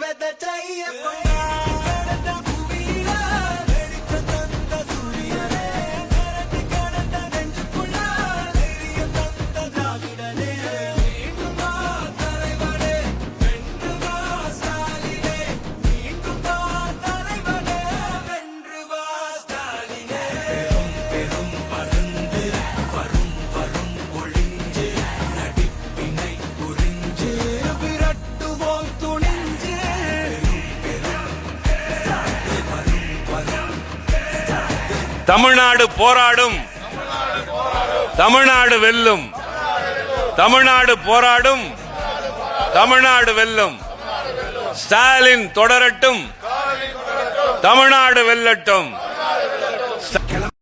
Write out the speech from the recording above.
ved tayya kunna Tamil Nadu போராடும். தமிழ்நாடு வெல்லும். தமிழ்நாடு போராடும். தமிழ்நாடு வெல்லும். ஸ்டாலின் தொடரட்டும். தமிழ்நாடு வெல்லட்டும்.